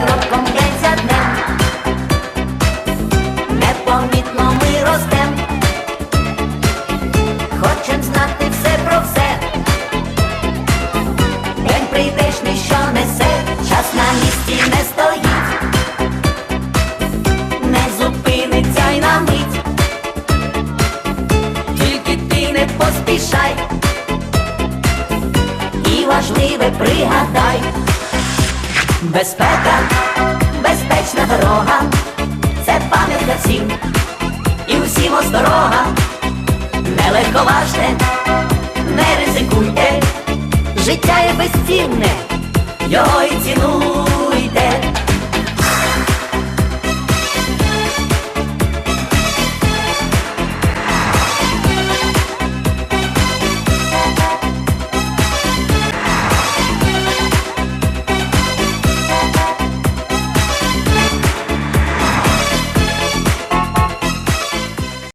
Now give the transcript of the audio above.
кроком день за днем. Непомітно ми ростем. Хочем знати все про все. День прийдешний, що несе, час на місці не стоїть, не зупиниться й на мить. Тільки ти не поспішай і важливе пригадай. Безпека, безпечна дорога, це пам'ятка всім, і усім осторога, не легковажте, не ризикуйте, життя є безцінне, його і цінуйте.